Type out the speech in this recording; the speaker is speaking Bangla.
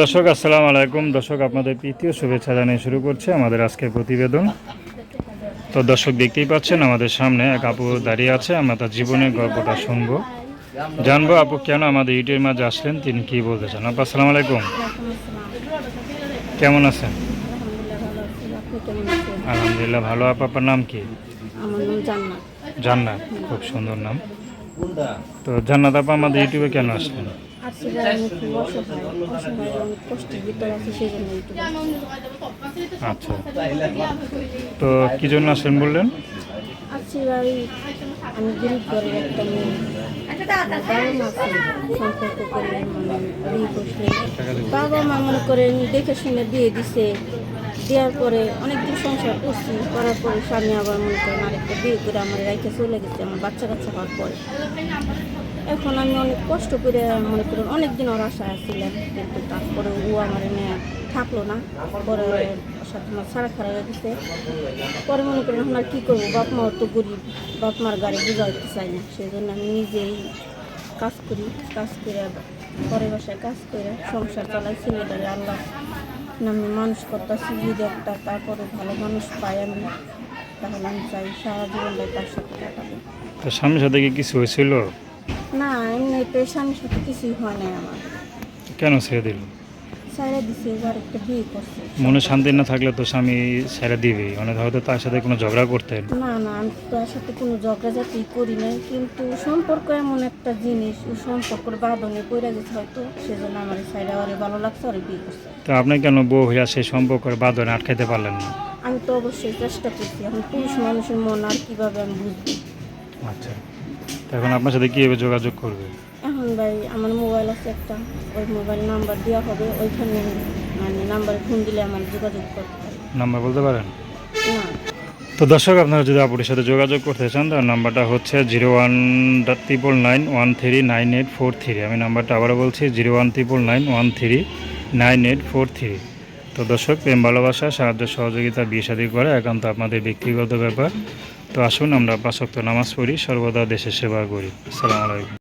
দর্শক আসসালামু আলাইকুম। দর্শক আপনাদের তৃতীয় শুভেচ্ছা জানিয়ে শুরু করছে আমাদের আজকের প্রতিবেদন। তো দর্শক দেখতেই পাচ্ছেন আমাদের সামনে এক আপু দাঁড়িয়ে আছে আমরা তার জীবনের গল্পটা শুনব। জানব আপু কেন আমাদের ইউটিউবের মাঝে আসলেন তিনি কি বলতে চান? আপু আসসালামু আলাইকুম। কেমন আছেন? আলহামদুলিল্লাহ ভালো। আপু আপনার নাম কি? জান্নাত খুব সুন্দর নাম। তো জান্নাত আপা আমাদের ইউটিউবে কেন আসলেন? আজকে যারা আমি খুব অসহায় অসহায় অনেক কষ্টের ভিতরে আছে সেই জন্য ইউটিউবে আচ্ছা। তো কি জন্য আসেন বললেন? ভাই আমি গরিব ঘরের একটা মেয়ে। বাবা মা করে বাবা মা মনে করেন দেখে শুনে দিয়ে দিছে। দেওয়ার পরে অনেকদিন সংসার করছি, করার পরে স্বামী আবার মনে করেন আরেকটা বিয়ে করে আমার রেখে চলে গেছে, আমার বাচ্চা কাচ্চা হওয়ার পরে। এখন আমি অনেক কষ্ট করে মনে করেন অনেকদিন ওর আশায় আসছিলাম কিন্তু তারপরে ও আমার নিয়ে থাকল না। পরে সাথে আমার সারা খারাপ গেছে। পরে মনে করেন এখন আর কী করব, বাপ মাও তো গরিব, বাপ মার গাড়ি বুঝাইতে চাই না সেই জন্য আমি নিজেই কাজ করি, কাজ করে পরে বাসায় কাজ করে সংসার চালাই ছেলেটারে আল্লাহ নামে মানুষ করতেছি যদি একটা তারপরে ভালো মানুষ পাই আমি তাহলে আমি চাই সারা জীবনটাই তার সাথে কাটাবো তো স্বামীর সাথে কি কিছু হয়েছিল? না এমনিতে স্বামীর সাথে কিছুই হয় নাই আমার। কেন ছেড়ে দিল? সাইরা দিছে এবার একটা বিয়ে করছে। মনে শান্তি না থাকলে তো স্বামী ছেড়ে দিবেই। মানে হয়তো তার সাথে কোনো ঝগড়া করতেন? না না আমি তার সাথে কোনো ঝগড়াঝাটি করি নাই কিন্তু সম্পর্ক এমন একটা জিনিস ও সম্পর্কের বাঁধনে পড়ে গেছে হয়তো সেজন্য আমার সাইডা ওরে ভালো লাগছে ওরে বিয়ে করছে। তো আপনি কেন বউ হইয়া সেই সম্পর্কের বাঁধনে আটকাইতে পারলেন না? আমি তো অবশ্যই চেষ্টা করছি এখন পুরুষ মানুষের মন আর কীভাবে আমি বুঝব? আচ্ছা। তো এখন আপনার সাথে কীভাবে যোগাযোগ করবে? ভাই আমার মোবাইল আছে একটা ওই মোবাইল নাম্বার দেওয়া হবে ওইখানে মানে নাম্বারে ফোন দিলে আমার যোগাযোগ করতে পারে নাম্বার বলতে পারেন? না। তো দর্শক আপনারা যদি আপুটির সাথে যোগাযোগ করতে চান তার নাম্বারটা হচ্ছে zero one triple nine one three nine eight four three. আমি নাম্বারটা আবারও বলছি zero one triple nine one three nine eight four three. তো দর্শক প্রেম ভালোবাসা সাহায্য সহযোগিতা বিয়ে শাদী করা একান্ত আপনাদের ব্যক্তিগত ব্যাপার। তো আসুন আমরা পাঁচক্ত নামাজ পড়ি সর্বদা দেশের সেবা করি। আসসালামু আলাইকুম।